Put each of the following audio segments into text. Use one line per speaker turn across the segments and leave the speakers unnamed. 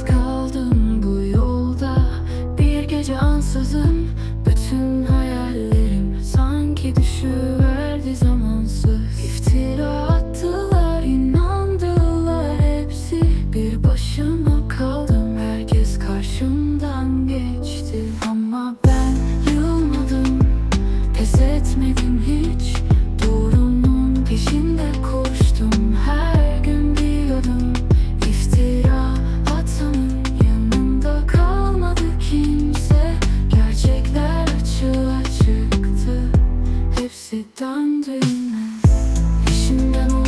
Kaldım bu yolda. Bir gece ansızın Bütün hayallerim sanki düşüverdi zamansız. İftira attılar inandılar hepsi. Bir bak görünmez Eşinden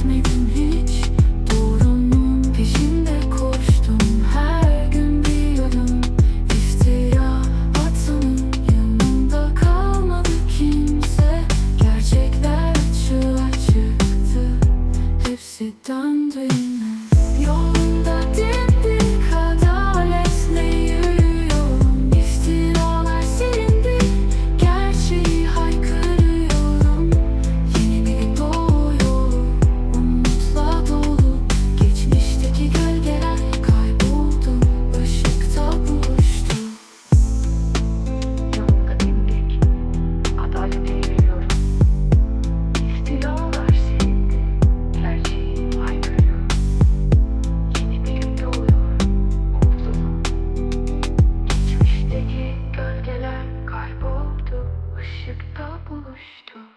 kesmedim hiç koştum. Her gün bir adım İftira atının yanında kalmadı kimse. Gerçekler açığa çıktı. Hepsi döndü yine. Yolunda
değil дождем.